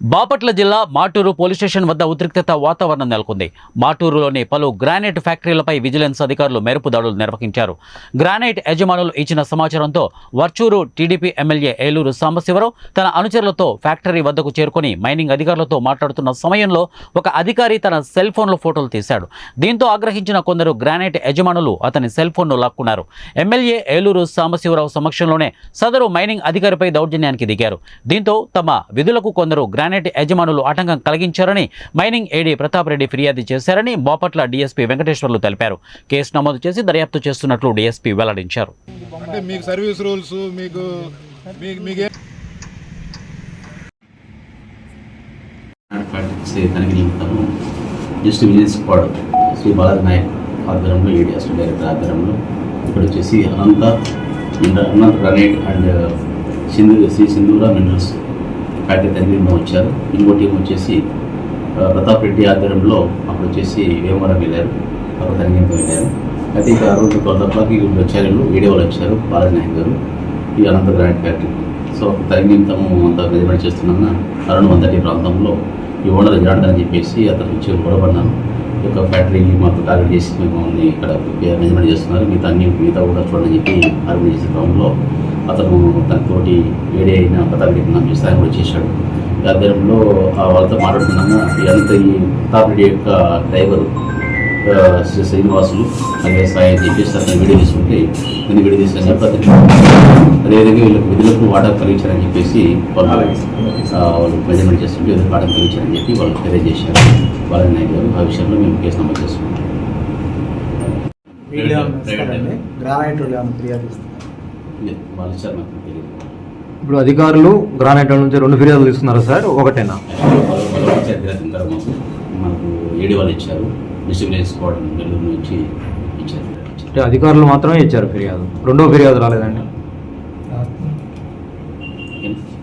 బాపట్ల జిల్లా Maturu police station వద్ద ఉద్రిక్తత వాతావరణం నెలకొంది. మాటూరులోని పలు గ్రానైట్ ఫ్యాక్టరీలపై విజిలెన్స్ అధికారులు మెరుపు దాడులు నిర్వహించారు. గ్రానైట్ యజమానులు ఇచ్చిన సమాచారంతో వర్చూరు టీడీపీ ఎమ్మెల్యే ఏలూరు సాంబశివరావు తన అనుచరులతో ఫ్యాక్టరీ వద్దకు చేరుకొని మైనింగ్ అధికారులతో మాట్లాడుతున్న సమయంలో ఒక అధికారి తన సెల్ ఫోన్లో ఫోటోలు తీశాడు. దీంతో ఆగ్రహించిన కొందరు గ్రానైట్ యజమానులు అతని సెల్ ఫోన్ను లాక్కున్నారు. ఎమ్మెల్యే ఏలూరు సాంబశివరావు సమక్షంలోనే సదరు మైనింగ్ అధికారిపై దౌర్జన్యానికి దిగారు. దీంతో తమ విధులకు కొందరు గ్రానైట్ యజమానులు ఆటంకం కలిగించారని మైనింగ్ ఏడీ ప్రతాప్ రెడ్డి ఫిర్యాదు చేశారని బాపట్ల డీఎస్పీ వెంకటేశ్వర్లు తెలిపారు. కేసు నమోదు చేసి దర్యాప్తు చేస్తున్నట్లు డీఎస్పీ వెల్లడించారు. అంటే మీకు సర్వీస్ రూల్స్ మీకు నిమిత్తము just vigilance squad. Shri Balaji Naik ఆధ్వర్యంలో ఏడీ అసిస్టెంట్ డైరెక్టర్ ఆధ్వర్యంలో ఇక్కడ వచ్చేసి Anantha and Anantha granite and Sindhu Sri Sindhura minerals. Factory తనిఖీ వచ్చారు. ఇంకో టీం వచ్చేసి ప్రతాప్ రెడ్డి ఆధ్వర్యంలో అప్పుడు వచ్చేసి వేమవరం వెళ్ళారు. అప్పుడు తనిఖీ వెళ్ళారు. అయితే ఇక ఆ రోజు ట్వెల్వ్ ఓ వీళ్ళు వచ్చారు. వీళ్ళు వీడియో వాళ్ళు వచ్చారు. బాలాజీ నాయక్ గారు ఈ అనంత గ్రాండ్ ఫ్యాక్టరీ. సో తగిన నిమిత్తము అంత మెజర్మెంట్ చేస్తున్నా అరుణ్ వందటి ప్రాంతంలో ఈ ఓనర్ జాండ్ అని చెప్పేసి అతను వచ్చి గొడవపడినాను ఈ యొక్క ఫ్యాక్టరీ మాకు టార్గెట్ చేసి మిమ్మల్ని ఇక్కడ మెజర్మెంట్ చేస్తున్నారు. మిగతా అన్ని మిగతా కూడా చూడని చెప్పి అరుణ్ చేసే క్రమంలో అతను తన తోటి వేడి అయిన పతాక నాకు స్థాయి కూడా చేశాడు. ఆధ్వర్యంలో వాళ్ళతో మాట్లాడుతున్నాము. ఎంత ఈ తాపిడి యొక్క డ్రైవరు శ్రీ శ్రీనివాసులు అలాగే సాయి అని చెప్పేసి అతను వీడియో తీసుకుంటే నేను వీడియో తీసుకొని చెప్పి అతను అదేవిధంగా వీళ్ళకి విధులకు వాటా కలిగించారని చెప్పేసి వాళ్ళు వాళ్ళు మెజర్మెంట్ చేస్తుంటే ఎదురు వాటా కలిగించారని చెప్పి వాళ్ళు తెలియజేశారు. వాళ్ళ నాయకు గారు ఆ విషయంలో మేము కేసు నమోదు చేసుకుంటాం గ్రానైట్ ఫిర్యాదు ఇస్తారు ఇది వాళ్ళు ఇచ్చారు నాకు తెలియదు. ఇప్పుడు అధికారులు గ్రానైట్ నుంచి రెండు ఫిర్యాదులు ఇస్తున్నారా సార్? ఒకటేనా? మనకు ఏడి వాళ్ళు స్క్వాడ్ నెల్లూరు నుంచి ఇచ్చారు. అంటే అధికారులు మాత్రమే ఇచ్చారు ఫిర్యాదు. రెండో ఫిర్యాదు రాలేదండి.